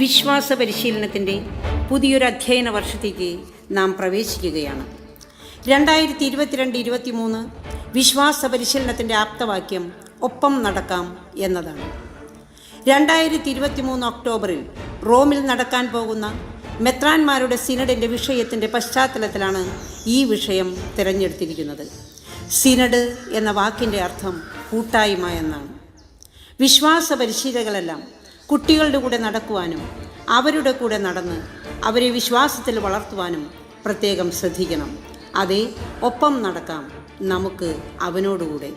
വിശ്വാസ പരിശീലനത്തിന്റെ പുതിയൊരു അധ്യയന വർഷത്തേക്ക് നാം പ്രവേശിക്കുകയാണ്. രണ്ടായിരത്തി ഇരുപത്തിരണ്ട് ഇരുപത്തി മൂന്ന് വിശ്വാസ പരിശീലനത്തിന്റെ ആപ്തവാക്യം ഒപ്പം നടക്കാം എന്നതാണ്. രണ്ടായിരത്തി ഇരുപത്തി മൂന്ന് ഒക്ടോബറിൽ റോമിൽ നടക്കാൻ പോകുന്ന മെത്രാന്മാരുടെ സിനഡിന്റെ വിഷയത്തിന്റെ പശ്ചാത്തലത്തിലാണ് ഈ വിഷയം തിരഞ്ഞെടുത്തിരിക്കുന്നത്. സിനഡ് എന്ന വാക്കിന്റെ അർത്ഥം കൂട്ടായ്മ എന്നാണ്. വിശ്വാസ പരിശീലകരെല്ലാം കുട്ടികളുടെ കൂടെ നടക്കുവാനും അവരുടെ കൂടെ നടന്ന് അവരെ വിശ്വാസത്തിൽ വളർത്തുവാനും പ്രത്യേകം ശ്രദ്ധിക്കണം. അതെ ഒപ്പം നടക്കാം. നമുക്ക് അവനോടുകൂടെ.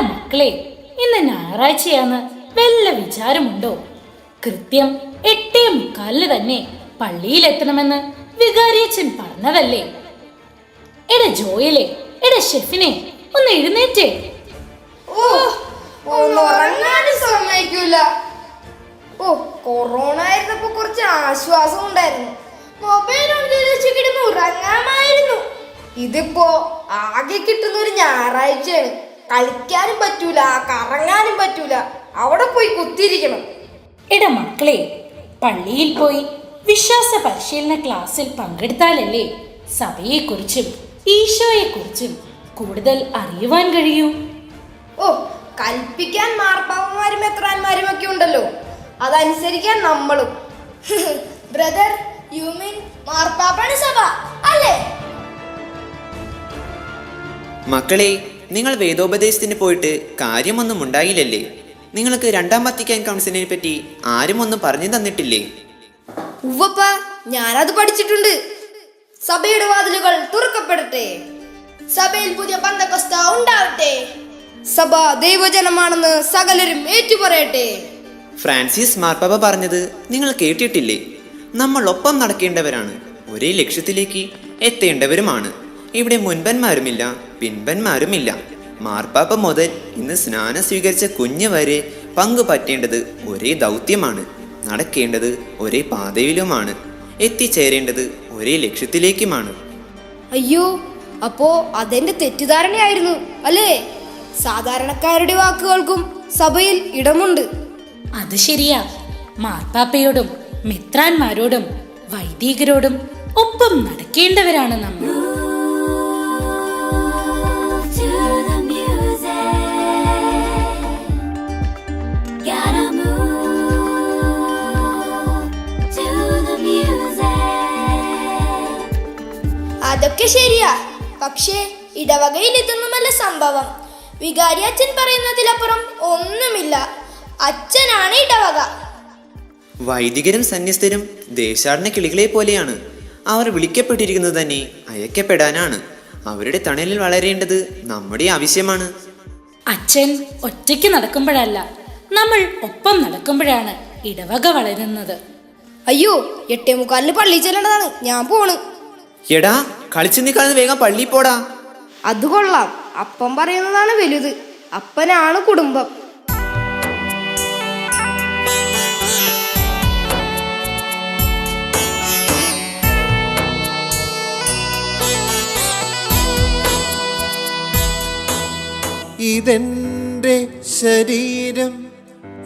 മക്കളെ ഇന്ന് ഞായറാഴ്ചയാന്ന് വല്ല വിചാരമുണ്ടോ? കൃത്യം എട്ടേ മുക്കാലിന് തന്നെ പള്ളിയിലെത്തണമെന്ന് വികാരിയച്ഛൻ പറഞ്ഞതല്ലേ? എടെ ജോയലെ എടെ ഷെഫിനെ ഒന്ന് എഴുന്നേറ്റേ. ഓ സമ്മതിക്കൂല. ഓ കൊറോണ ആയിരുന്നപ്പോ കുറച്ച് ആശ്വാസം ഉണ്ടായിരുന്നു. മൊബൈൽ വെച്ച് കിടന്ന് ഉറങ്ങാമായിരുന്നു. ഇതിപ്പോ ആകെ കിട്ടുന്ന ഒരു ഞായറാഴ്ചയാണ്. കളിക്കാനും പറ്റൂല കറങ്ങാനും പറ്റൂല. അവിടെ പോയി കുത്തിയിരിക്കണം. എടാ മക്കളെ പള്ളിയിൽ പോയി വിശ്വാസ പരിശീലന ക്ലാസ്സിൽ പങ്കെടുത്താലല്ലേ സഭയെക്കുറിച്ചും ഈശോയെക്കുറിച്ചും കൂടുതൽ അറിയുവാൻ കഴിയൂ? ഓ കൽപ്പിക്കാൻ മാർപ്പാവന്മാരും എത്രാന്മാരും ഒക്കെ ഉണ്ടല്ലോ. അതനുസരിക്കാൻ നമ്മളും. ബ്രദർ യു മീൻ മാർപ്പാപ്പാണ് സഭ അല്ലേ? മക്കളെ നിങ്ങൾ വേദോപദേശത്തിന് പോയിട്ട് കാര്യമൊന്നും ഉണ്ടായില്ലല്ലേ? നിങ്ങൾക്ക് രണ്ടാം വത്തിക്കാൻ കൗൺസിലിനെ പറ്റി ആരും ഒന്നും പറഞ്ഞു തന്നിട്ടില്ലേ? ഉവ്വപ്പ ഞാനത് പഠിച്ചിട്ടുണ്ട്. സഭയുടെ വാതിലുകൾ തുറക്കപ്പെടട്ടെ. സഭയിൽ പുതിയ പന്തക്കസ്ത ഉണ്ടാവട്ടെ. സഭ ദൈവജനമാണെന്ന് സകലരും ഏറ്റുപറയട്ടെ. ഫ്രാൻസിസ് മാർപ്പാപ്പ പറഞ്ഞത് നിങ്ങൾ കേട്ടിട്ടില്ലേ? നമ്മൾ ഒപ്പം നടക്കേണ്ടവരാണ്. ഒരേ ലക്ഷ്യത്തിലേക്ക് എത്തേണ്ടവരുമാണ്. ഇവിടെ മുൻപന്മാരുമില്ല പിൻപന്മാരുമില്ല. മാർപ്പാപ്പ മുതൽ ഇന്ന് സ്നാനം സ്വീകരിച്ച കുഞ്ഞ് വരെ പങ്കു പറ്റേണ്ടത് ഒരേ ദൗത്യമാണ് നടക്കേണ്ടത് ഒരേ പാതയിലുമാണ് എത്തിച്ചേരേണ്ടത് ഒരേ ലക്ഷ്യത്തിലേക്കുമാണ്. അയ്യോ അപ്പോ അതെന്റെ തെറ്റിദ്ധാരണയായിരുന്നു അല്ലേ? സാധാരണക്കാരുടെ വാക്കുകൾക്കും സഭയിൽ ഇടമുണ്ട്. അത് ശരിയാ. മാർപ്പാപ്പയോടും മിത്രാന്മാരോടും വൈദികരോടും ഒപ്പം നടക്കേണ്ടവരാണ് നമ്മൾ. അതൊക്കെ ശരിയാ. പക്ഷേ ഇടവകയിൽ ഇതൊന്നുമല്ല സംഭവം. വികാരി അച്ഛൻ പറയുന്നതിലപ്പുറം ഒന്നുമില്ല. അച്ഛനാണ് ഇടവക. വൈദികരും സന്യസ്തരും ദേശാടന കിളികളെ പോലെയാണ്. അവർ വിളിക്കപ്പെട്ടിരിക്കുന്നത് തന്നെ അയക്കപ്പെടാനാണ്. അവരുടെ തണലിൽ വളരേണ്ടത് നമ്മുടെ ആവശ്യമാണ്. അച്ഛൻ ഒറ്റയ്ക്ക് നടക്കുമ്പോഴല്ല നമ്മൾ ഒപ്പം നടക്കുമ്പോഴാണ് ഇടവക വളരുന്നത്. അയ്യോ എട്ടേ മുക്കാലിന് പള്ളി ചെല്ലേണ്ടതാണ്. ഞാൻ പോണ്. എടാ കളിച്ചു നിൽക്കാതെ വേഗം പള്ളി പോടാ. അത് കൊള്ളാം. അപ്പം പറയുന്നതാണ് വലുത്. അപ്പനാണ് കുടുംബം. ഇതെന്റെ ശരീരം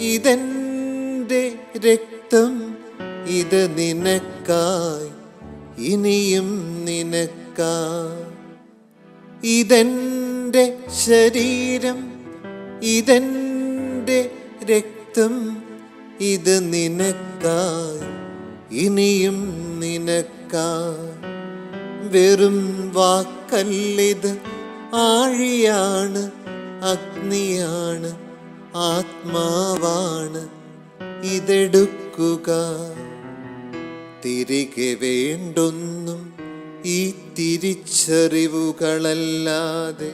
ഇതെന്റെ രക്തം ഇത് നിനക്കായി ഇനിയും നിനക്ക. ഇതെന്റെ ശരീരം ഇതെന്റെ രക്തം ഇത് നിനക്കായി ഇനിയും നിനക്കായി വെറും വാക്കല്ലിത് ആഴിയാണ് അഗ്നിയാണ് ആത്മാവാണ് ഇതെടുക്കുക. തിരികെ വേണ്ടൊന്നും ഈ തിരിച്ചറിവുകളല്ലാതെ.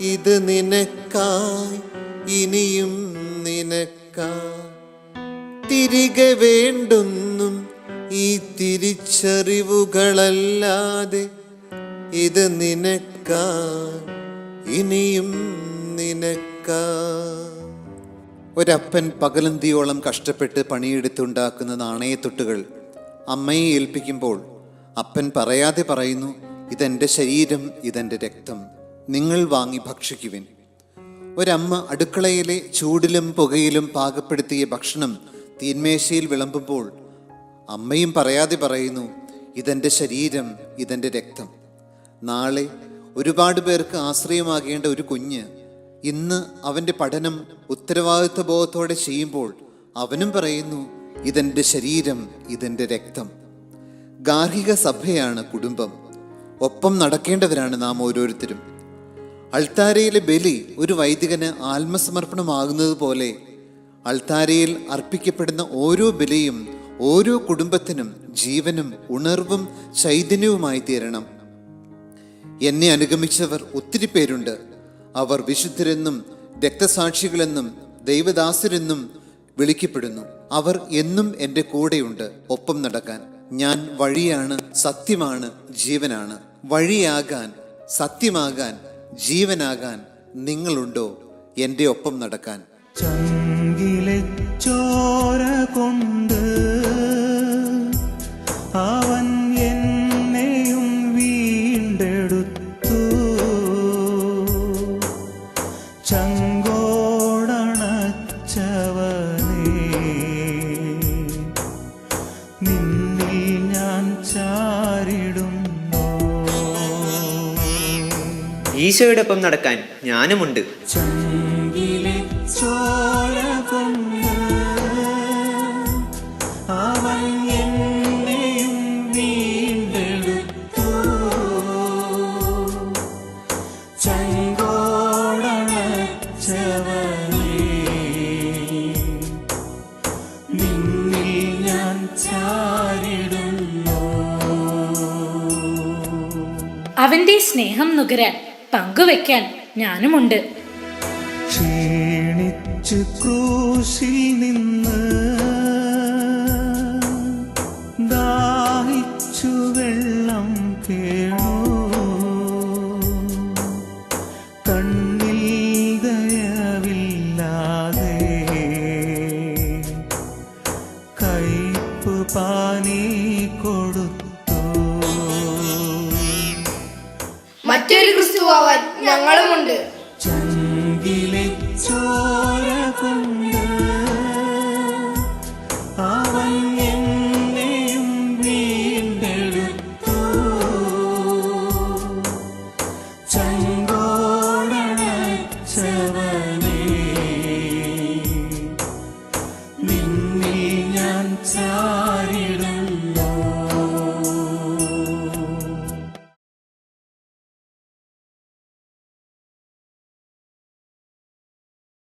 ഇത് നിനക്കായി ഇനിയും നിനക്കായി. തിരികെ വേണ്ടൊന്നും ഈ തിരിച്ചറിവുകളല്ലാതെ. ഇത് നിനക്കാ ഇനിയും നിനക്കാ ഒരപ്പൻ പകലന്തിയോളം കഷ്ടപ്പെട്ട് പണിയെടുത്തുണ്ടാക്കുന്ന നാണയത്തൊട്ടുകൾ അമ്മയെ ഏൽപ്പിക്കുമ്പോൾ അപ്പൻ പറയാതെ പറയുന്നു ഇതെന്റെ ശരീരം ഇതെന്റെ രക്തം. നിങ്ങൾ വാങ്ങി ഭക്ഷിക്കുവിൻ. ഒരമ്മ അടുക്കളയിലെ ചൂടിലും പുകയിലും പാകപ്പെടുത്തിയ ഭക്ഷണം തീന്മേശയിൽ വിളമ്പുമ്പോൾ അമ്മയും പറയാതെ പറയുന്നു ഇതെന്റെ ശരീരം ഇതെന്റെ രക്തം. നാളെ ഒരുപാട് പേർക്ക് ആശ്രയമാകേണ്ട ഒരു കുഞ്ഞ് ഇന്ന് അവന്റെ പഠനം ഉത്തരവാദിത്വ ബോധത്തോടെ ചെയ്യുമ്പോൾ അവനും പറയുന്നു ഇതെന്റെ ശരീരം ഇതെന്റെ രക്തം. ഗാർഹിക സഭയാണ് കുടുംബം. ഒപ്പം നടക്കേണ്ടവരാണ് നാം ഓരോരുത്തരും. അൾത്താരയിലെ ബലി ഒരു വൈദികന് ആത്മസമർപ്പണമാകുന്നത് പോലെ അൾത്താരയിൽ അർപ്പിക്കപ്പെടുന്ന ഓരോ ബലിയും ഓരോ കുടുംബത്തിനും ജീവനും ഉണർവും ചൈതന്യവുമായി തീരണം. എന്നെ അനുഗമിച്ചവർ ഒത്തിരി പേരുണ്ട്. അവർ വിശുദ്ധരെന്നും രക്തസാക്ഷികളെന്നും ദൈവദാസരെന്നും വിളിക്കപ്പെടുന്നു. അവർ എന്നും എന്റെ കൂടെയുണ്ട് ഒപ്പം നടക്കാൻ. ഞാൻ വഴിയാണ് സത്യമാണ് ജീവനാണ്. വഴിയാകാൻ സത്യമാകാൻ ജീവനാകാൻ നിങ്ങളുണ്ടോ എന്റെ ഒപ്പം നടക്കാൻ. ചോര കൊണ്ട് അവൻ എന്നെയും വീണ്ടെടുത്തു. ചങ്കോടണച്ചവനേ നിന്നിൽ നടക്കാൻ ജ്ഞാനമുണ്ട് അവന്റെ സ്നേഹം നുകരാൻ പങ്കുവെക്കാൻ ഞാനുമുണ്ട്. ക്ഷീണിച്ചു ക്രൂശിൽ നിന്ന് ദാഹിച്ചു വെള്ളം കേണു യേശുവൻ ഞങ്ങളുമുണ്ട്. ചങ്കിലെ ചോ